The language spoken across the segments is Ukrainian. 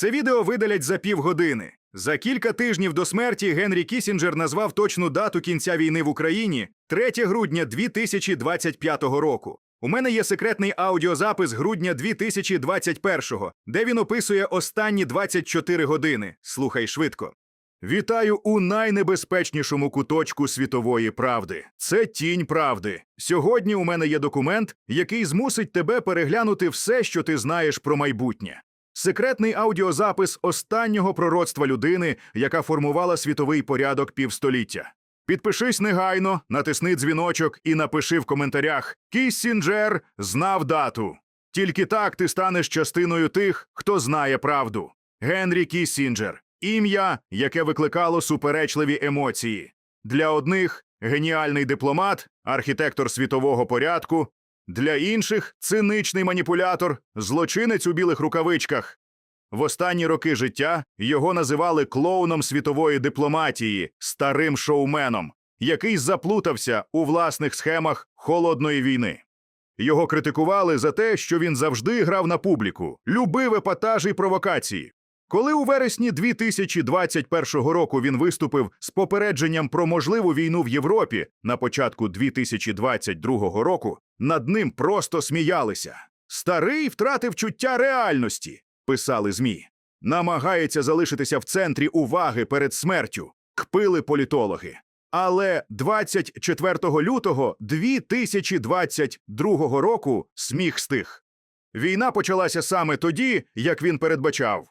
Це відео видалять за півгодини. За кілька тижнів до смерті Генрі Кісінджер назвав точну дату кінця війни в Україні 3 грудня 2025 року. У мене є секретний аудіозапис грудня 2021-го, де він описує останні 24 години. Слухай швидко. Вітаю у найнебезпечнішому куточку світової правди. Це тінь правди. Сьогодні у мене є документ, який змусить тебе переглянути все, що ти знаєш про майбутнє. Секретний аудіозапис останнього пророцтва людини, яка формувала світовий порядок півстоліття. Підпишись негайно, натисни дзвіночок і напиши в коментарях Кіссінджер знав дату. Тільки так ти станеш частиною тих, хто знає правду. Генрі Кіссінджер. Ім'я, яке викликало суперечливі емоції. Для одних геніальний дипломат, архітектор світового порядку, для інших циничний маніпулятор, злочинець у білих рукавичках. В останні роки життя його називали клоуном світової дипломатії, старим шоуменом, який заплутався у власних схемах холодної війни. Його критикували за те, що він завжди грав на публіку, любив епатажі й провокації. Коли у вересні 2021 року він виступив з попередженням про можливу війну в Європі на початку 2022 року, над ним просто сміялися. Старий втратив чуття реальності, писали ЗМІ. Намагається залишитися в центрі уваги перед смертю, кпили політологи. Але 24 лютого 2022 року сміх стих. Війна почалася саме тоді, як він передбачав.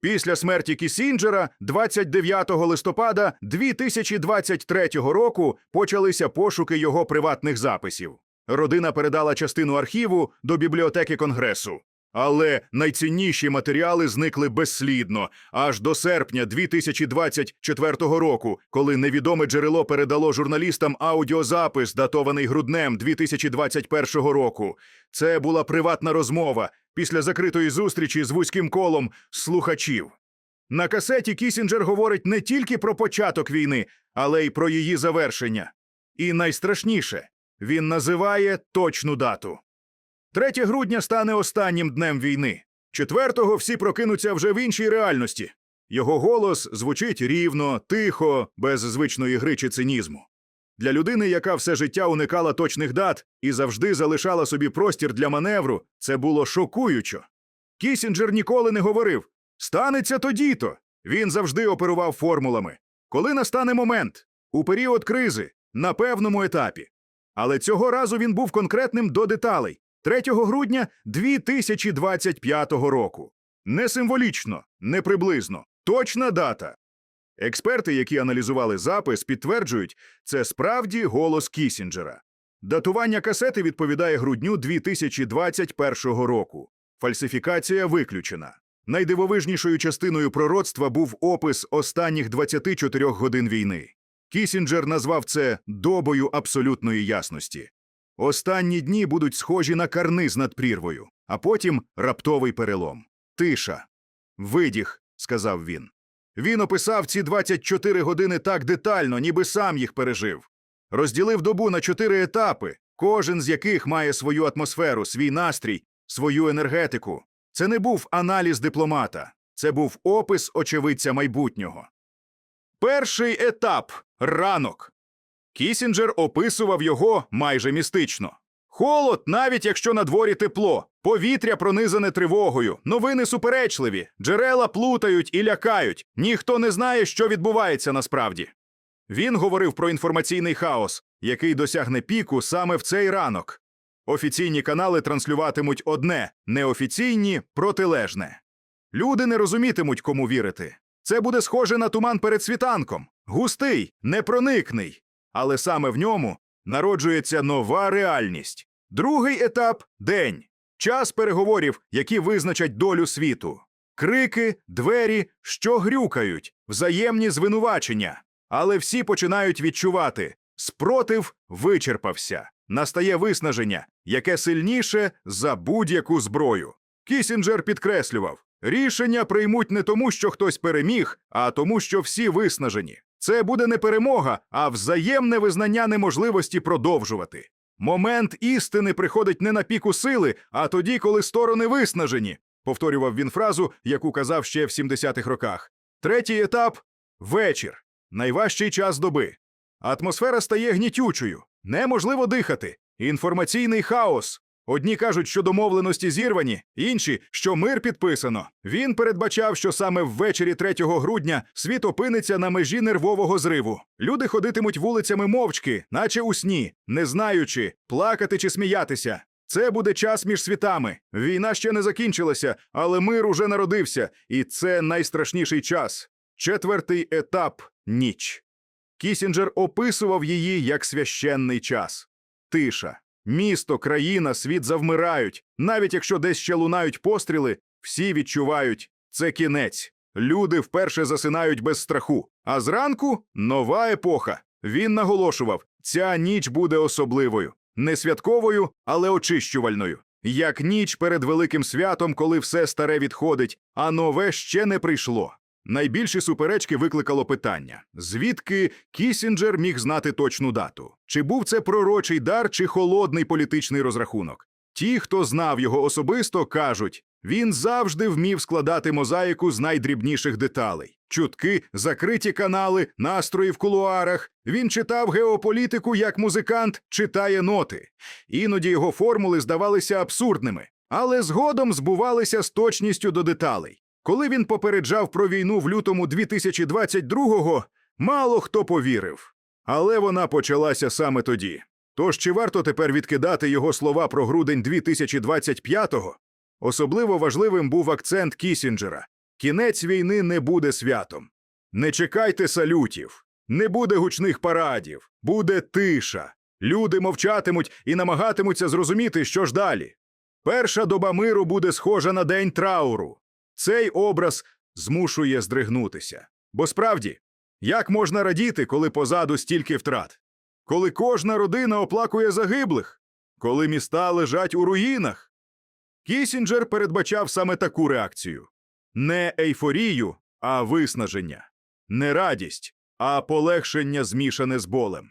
Після смерті Кісінджера 29 листопада 2023 року почалися пошуки його приватних записів. Родина передала частину архіву до бібліотеки Конгресу. Але найцінніші матеріали зникли безслідно аж до серпня 2024 року, коли невідоме джерело передало журналістам аудіозапис, датований груднем 2021 року. Це була приватна розмова після закритої зустрічі з вузьким колом слухачів. На касеті Кісінджер говорить не тільки про початок війни, але й про її завершення. І найстрашніше він називає точну дату. 3 грудня стане останнім днем війни. Четвертого всі прокинуться вже в іншій реальності. Його голос звучить рівно, тихо, без звичної гри чи цинізму. Для людини, яка все життя уникала точних дат і завжди залишала собі простір для маневру, це було шокуючо. Кісінджер ніколи не говорив станеться тоді-то. Він завжди оперував формулами. Коли настане момент, у період кризи, на певному етапі. Але цього разу він був конкретним до деталей 3 грудня 2025 року. Не символічно, не приблизно, точна дата. Експерти, які аналізували запис, підтверджують, це справді голос Кісінджера. Датування касети відповідає грудню 2021 року. Фальсифікація виключена. Найдивовижнішою частиною пророцтва був опис останніх 24 годин війни. Кісінджер назвав це добою абсолютної ясності. Останні дні будуть схожі на карниз над прірвою, а потім раптовий перелом. Тиша. Видіх, сказав він. Він описав ці 24 години так детально, ніби сам їх пережив. Розділив добу на чотири етапи, кожен з яких має свою атмосферу, свій настрій, свою енергетику. Це не був аналіз дипломата, це був опис очевидця майбутнього. Перший етап ранок. Кісінджер описував його майже містично. Холод, навіть якщо на дворі тепло, повітря пронизане тривогою, новини суперечливі, джерела плутають і лякають. Ніхто не знає, що відбувається насправді. Він говорив про інформаційний хаос, який досягне піку саме в цей ранок. Офіційні канали транслюватимуть одне, неофіційні протилежне. Люди не розумітимуть, кому вірити. Це буде схоже на туман перед світанком, густий, непроникний. Але саме в ньому народжується нова реальність. Другий етап день, час переговорів, які визначать долю світу. Крики, двері, що грюкають, взаємні звинувачення. Але всі починають відчувати спротив вичерпався. Настає виснаження, яке сильніше за будь-яку зброю. Кісінджер підкреслював рішення приймуть не тому, що хтось переміг, а тому, що всі виснажені. Це буде не перемога, а взаємне визнання неможливості продовжувати. Момент істини приходить не на піку сили, а тоді, коли сторони виснажені. повторював він фразу, яку казав ще в 70-х роках. Третій етап вечір. Найважчий час доби. Атмосфера стає гнітючою, неможливо дихати. Інформаційний хаос. Одні кажуть, що домовленості зірвані, інші, що мир підписано. Він передбачав, що саме ввечері 3 грудня світ опиниться на межі нервового зриву. Люди ходитимуть вулицями мовчки, наче у сні, не знаючи, плакати чи сміятися. Це буде час між світами. Війна ще не закінчилася, але мир уже народився, і це найстрашніший час. Четвертий етап ніч. Кісінджер описував її як священний час. Тиша. Місто, країна, світ завмирають. Навіть якщо десь ще лунають постріли, всі відчувають це кінець. Люди вперше засинають без страху. А зранку нова епоха. Він наголошував: ця ніч буде особливою, не святковою, але очищувальною. Як ніч перед великим святом, коли все старе відходить, а нове ще не прийшло. Найбільші суперечки викликало питання: звідки Кісінджер міг знати точну дату? Чи був це пророчий дар, чи холодний політичний розрахунок? Ті, хто знав його особисто, кажуть, він завжди вмів складати мозаїку з найдрібніших деталей. Чутки, закриті канали, настрої в кулуарах. Він читав геополітику як музикант читає ноти. Іноді його формули здавалися абсурдними, але згодом збувалися з точністю до деталей. Коли він попереджав про війну в лютому 2022-го, мало хто повірив. Але вона почалася саме тоді. Тож чи варто тепер відкидати його слова про грудень 2025-го? Особливо важливим був акцент Кісінджера. Кінець війни не буде святом. Не чекайте салютів, не буде гучних парадів, буде тиша. Люди мовчатимуть і намагатимуться зрозуміти, що ж далі. Перша доба миру буде схожа на день трауру. Цей образ змушує здригнутися. Бо справді, як можна радіти, коли позаду стільки втрат? Коли кожна родина оплакує загиблих, коли міста лежать у руїнах? Кісінджер передбачав саме таку реакцію: не ейфорію, а виснаження, не радість, а полегшення змішане з болем.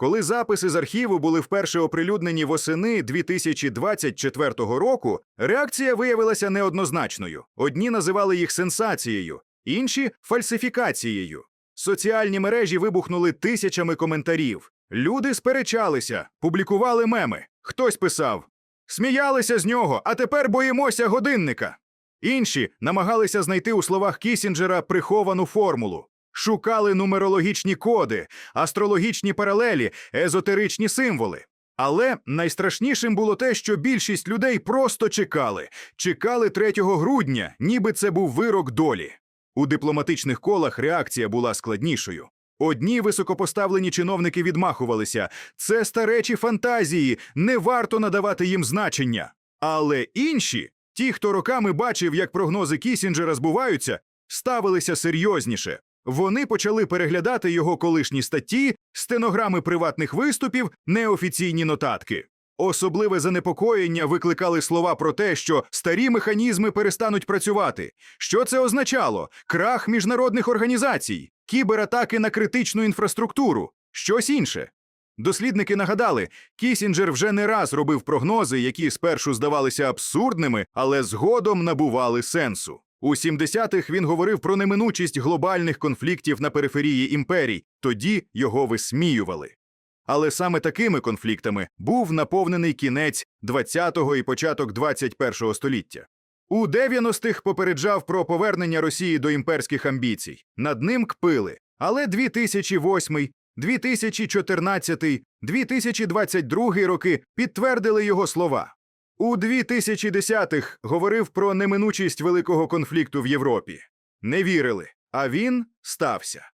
Коли записи з архіву були вперше оприлюднені восени 2024 року, реакція виявилася неоднозначною. Одні називали їх сенсацією, інші фальсифікацією. Соціальні мережі вибухнули тисячами коментарів. Люди сперечалися, публікували меми. Хтось писав: сміялися з нього, а тепер боїмося годинника. Інші намагалися знайти у словах Кісінджера приховану формулу. Шукали нумерологічні коди, астрологічні паралелі, езотеричні символи. Але найстрашнішим було те, що більшість людей просто чекали, чекали 3 грудня, ніби це був вирок долі. У дипломатичних колах реакція була складнішою. Одні високопоставлені чиновники відмахувалися це старечі фантазії, не варто надавати їм значення. Але інші, ті, хто роками бачив, як прогнози Кісінджера збуваються, ставилися серйозніше. Вони почали переглядати його колишні статті, стенограми приватних виступів, неофіційні нотатки. Особливе занепокоєння викликали слова про те, що старі механізми перестануть працювати. Що це означало? Крах міжнародних організацій, кібератаки на критичну інфраструктуру, щось інше. Дослідники нагадали, Кісінджер вже не раз робив прогнози, які спершу здавалися абсурдними, але згодом набували сенсу. У 70-х він говорив про неминучість глобальних конфліктів на периферії імперій, тоді його висміювали. Але саме такими конфліктами був наповнений кінець 20-го і початок 21-го століття. У 90-х попереджав про повернення Росії до імперських амбіцій. Над ним кпили. Але 2008, 2014, 2022 роки підтвердили його слова. У 2010-х говорив про неминучість великого конфлікту в Європі. Не вірили, а він стався.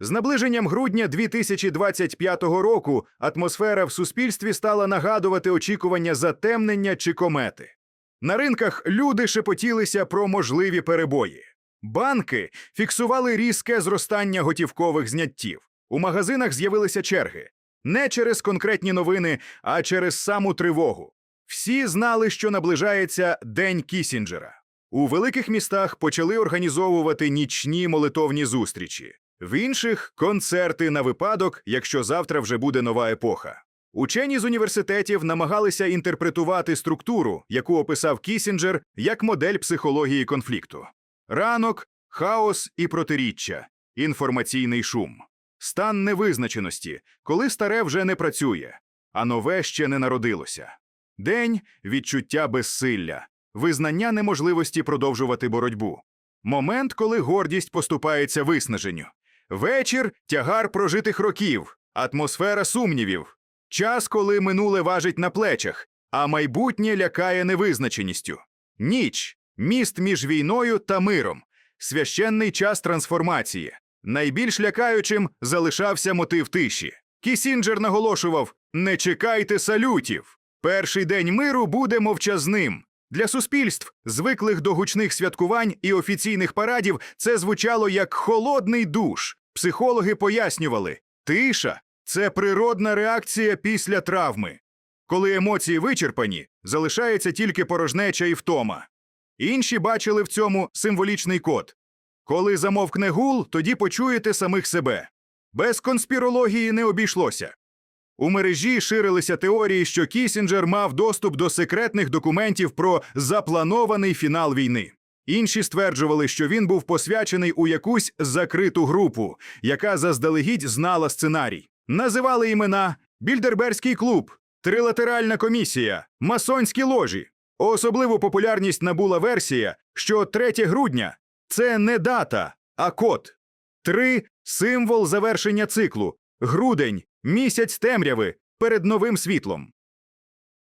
З наближенням грудня 2025 року атмосфера в суспільстві стала нагадувати очікування затемнення чи комети. На ринках люди шепотілися про можливі перебої. Банки фіксували різке зростання готівкових зняттів. У магазинах з'явилися черги. Не через конкретні новини, а через саму тривогу. Всі знали, що наближається День Кісінджера. У великих містах почали організовувати нічні молитовні зустрічі, в інших концерти на випадок, якщо завтра вже буде нова епоха. Учені з університетів намагалися інтерпретувати структуру, яку описав Кісінджер як модель психології конфлікту: ранок, хаос і протиріччя, інформаційний шум, стан невизначеності, коли старе вже не працює, а нове ще не народилося. День відчуття безсилля, визнання неможливості продовжувати боротьбу. Момент, коли гордість поступається виснаженню. Вечір тягар прожитих років, атмосфера сумнівів. Час, коли минуле важить на плечах, а майбутнє лякає невизначеністю. Ніч міст між війною та миром, священний час трансформації. Найбільш лякаючим залишався мотив тиші. Кісінджер наголошував: не чекайте салютів. Перший день миру буде мовчазним. Для суспільств, звиклих до гучних святкувань і офіційних парадів, це звучало як холодний душ. Психологи пояснювали, тиша це природна реакція після травми. Коли емоції вичерпані, залишається тільки порожнеча і втома. Інші бачили в цьому символічний код. Коли замовкне гул, тоді почуєте самих себе. Без конспірології не обійшлося. У мережі ширилися теорії, що Кісінджер мав доступ до секретних документів про запланований фінал війни. Інші стверджували, що він був посвячений у якусь закриту групу, яка заздалегідь знала сценарій. Називали імена Більдерберський клуб, Трилатеральна комісія, масонські ложі. Особливу популярність набула версія, що 3 грудня це не дата, а код. Три символ завершення циклу. Грудень місяць темряви перед новим світлом.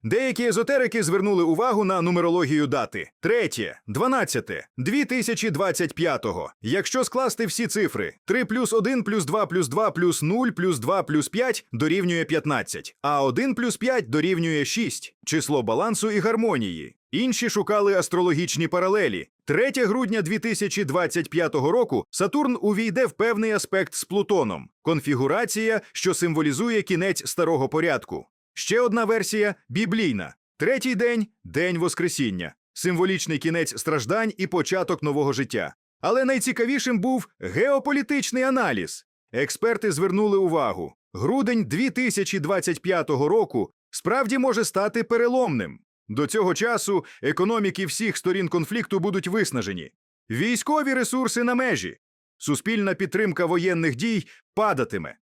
Деякі езотерики звернули увагу на нумерологію дати. Третє, 12, 2025. Якщо скласти всі цифри, 3 плюс 1 плюс 2 плюс 2 плюс 0 плюс 2 плюс 5 дорівнює 15, а 1 плюс 5 дорівнює 6. Число балансу і гармонії. Інші шукали астрологічні паралелі. 3 грудня 2025 року Сатурн увійде в певний аспект з Плутоном, конфігурація, що символізує кінець старого порядку. Ще одна версія біблійна. Третій день день Воскресіння, символічний кінець страждань і початок нового життя. Але найцікавішим був геополітичний аналіз. Експерти звернули увагу: грудень 2025 року справді може стати переломним. До цього часу економіки всіх сторін конфлікту будуть виснажені, військові ресурси на межі, суспільна підтримка воєнних дій падатиме.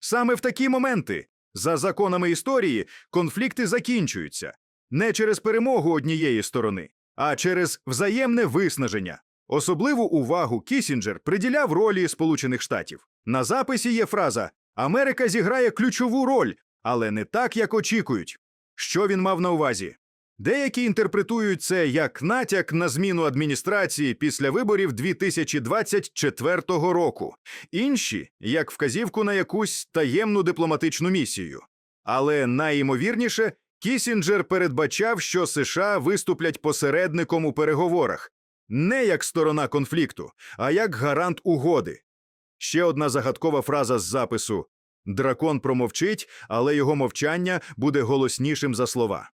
Саме в такі моменти, за законами історії, конфлікти закінчуються не через перемогу однієї сторони, а через взаємне виснаження. Особливу увагу Кісінджер приділяв ролі Сполучених Штатів. На записі є фраза Америка зіграє ключову роль, але не так, як очікують. Що він мав на увазі? Деякі інтерпретують це як натяк на зміну адміністрації після виборів 2024 року, інші як вказівку на якусь таємну дипломатичну місію. Але найімовірніше, Кісінджер передбачав, що США виступлять посередником у переговорах не як сторона конфлікту, а як гарант угоди. Ще одна загадкова фраза з запису Дракон промовчить, але його мовчання буде голоснішим за слова.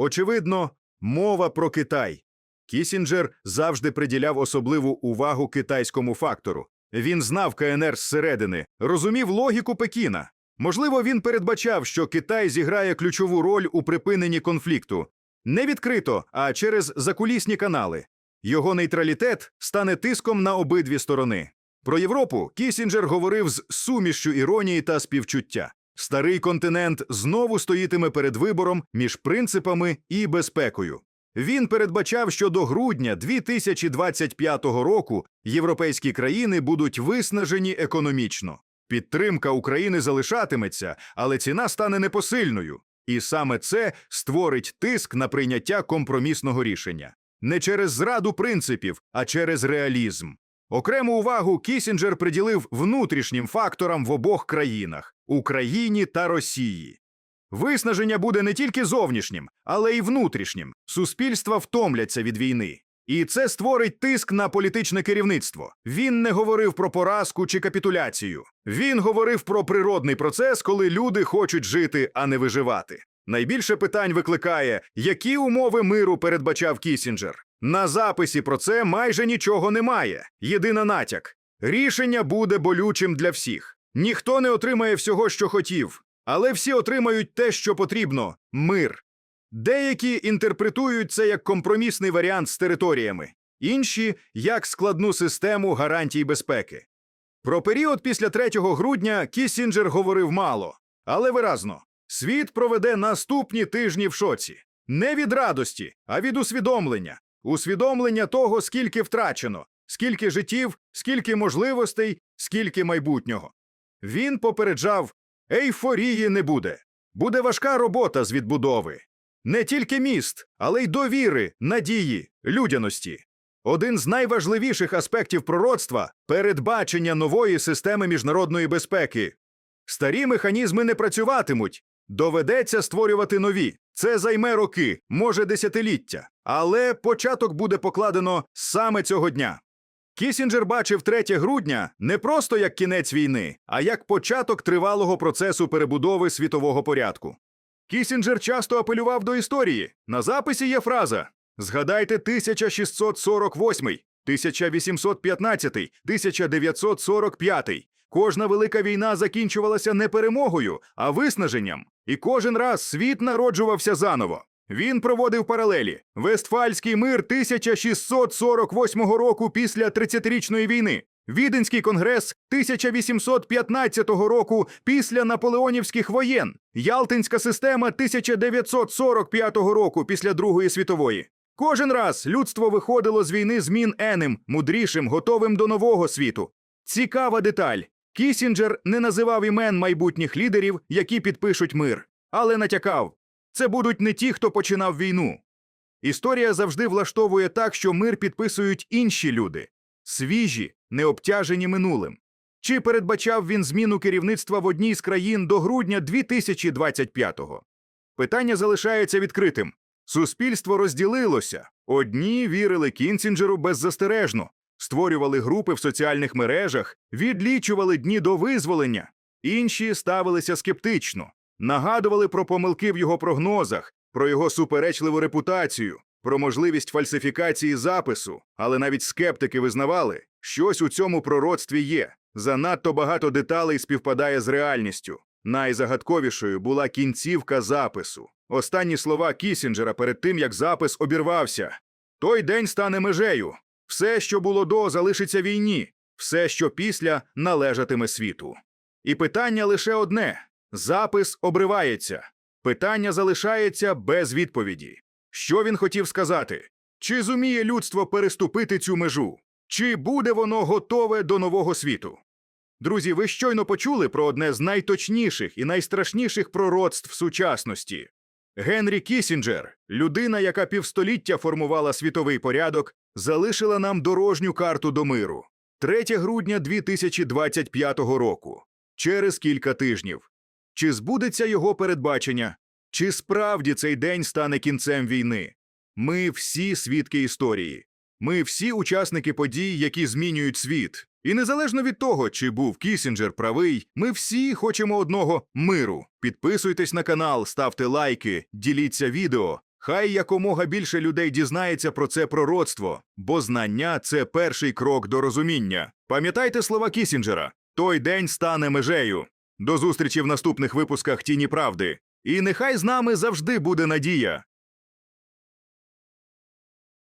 Очевидно, мова про Китай. Кісінджер завжди приділяв особливу увагу китайському фактору. Він знав КНР зсередини, розумів логіку Пекіна. Можливо, він передбачав, що Китай зіграє ключову роль у припиненні конфлікту не відкрито, а через закулісні канали. Його нейтралітет стане тиском на обидві сторони. Про Європу Кісінджер говорив з сумішчю іронії та співчуття. Старий континент знову стоїтиме перед вибором між принципами і безпекою. Він передбачав, що до грудня 2025 року європейські країни будуть виснажені економічно. Підтримка України залишатиметься, але ціна стане непосильною. І саме це створить тиск на прийняття компромісного рішення не через зраду принципів, а через реалізм. Окрему увагу Кісінджер приділив внутрішнім факторам в обох країнах Україні та Росії. Виснаження буде не тільки зовнішнім, але й внутрішнім. Суспільства втомляться від війни. І це створить тиск на політичне керівництво. Він не говорив про поразку чи капітуляцію. Він говорив про природний процес, коли люди хочуть жити, а не виживати. Найбільше питань викликає, які умови миру передбачав Кісінджер. На записі про це майже нічого немає. Єдина натяк: рішення буде болючим для всіх. Ніхто не отримає всього, що хотів, Але всі отримають те, що потрібно мир. Деякі інтерпретують це як компромісний варіант з територіями, інші як складну систему гарантій безпеки. Про період після 3 грудня Кісінджер говорив мало, але виразно. Світ проведе наступні тижні в шоці. Не від радості, а від усвідомлення. Усвідомлення того, скільки втрачено, скільки життів, скільки можливостей, скільки майбутнього. Він попереджав: ейфорії не буде. Буде важка робота з відбудови. Не тільки міст, але й довіри, надії, людяності. Один з найважливіших аспектів пророцтва передбачення нової системи міжнародної безпеки. Старі механізми не працюватимуть. Доведеться створювати нові. Це займе роки, може десятиліття. Але початок буде покладено саме цього дня. Кісінджер бачив 3 грудня не просто як кінець війни, а як початок тривалого процесу перебудови світового порядку. Кісінджер часто апелював до історії. На записі є фраза: Згадайте 1648, 1815, 1945. Кожна велика війна закінчувалася не перемогою, а виснаженням. І кожен раз світ народжувався заново. Він проводив паралелі. Вестфальський мир 1648 року після 30-річної війни. Віденський конгрес 1815 року після наполеонівських воєн, Ялтинська система 1945 року після Другої світової. Кожен раз людство виходило з війни змін енем, мудрішим, готовим до нового світу. Цікава деталь. Кісінджер не називав імен майбутніх лідерів, які підпишуть мир, але натякав це будуть не ті, хто починав війну. Історія завжди влаштовує так, що мир підписують інші люди свіжі, не обтяжені минулим. Чи передбачав він зміну керівництва в одній з країн до грудня 2025-го? Питання залишається відкритим. Суспільство розділилося. Одні вірили Кінсінджеру беззастережно, створювали групи в соціальних мережах, відлічували дні до визволення, інші ставилися скептично, нагадували про помилки в його прогнозах, про його суперечливу репутацію, про можливість фальсифікації запису, але навіть скептики визнавали, щось у цьому пророцтві є. Занадто багато деталей співпадає з реальністю. Найзагадковішою була кінцівка запису. Останні слова Кісінджера перед тим, як запис обірвався. Той день стане межею. Все, що було до, залишиться війні, все, що після, належатиме світу. І питання лише одне: запис обривається. Питання залишається без відповіді. Що він хотів сказати? Чи зуміє людство переступити цю межу? Чи буде воно готове до нового світу? Друзі, ви щойно почули про одне з найточніших і найстрашніших пророцтв сучасності. Генрі Кісінджер, людина, яка півстоліття формувала світовий порядок, залишила нам дорожню карту до миру. 3 грудня 2025 року. Через кілька тижнів. Чи збудеться його передбачення? Чи справді цей день стане кінцем війни? Ми всі свідки історії. Ми всі учасники подій, які змінюють світ. І незалежно від того, чи був Кісінджер правий, ми всі хочемо одного миру. Підписуйтесь на канал, ставте лайки, діліться відео. Хай якомога більше людей дізнається про це пророцтво, бо знання це перший крок до розуміння. Пам'ятайте слова Кісінджера: той день стане межею. До зустрічі в наступних випусках Тіні Правди. І нехай з нами завжди буде надія.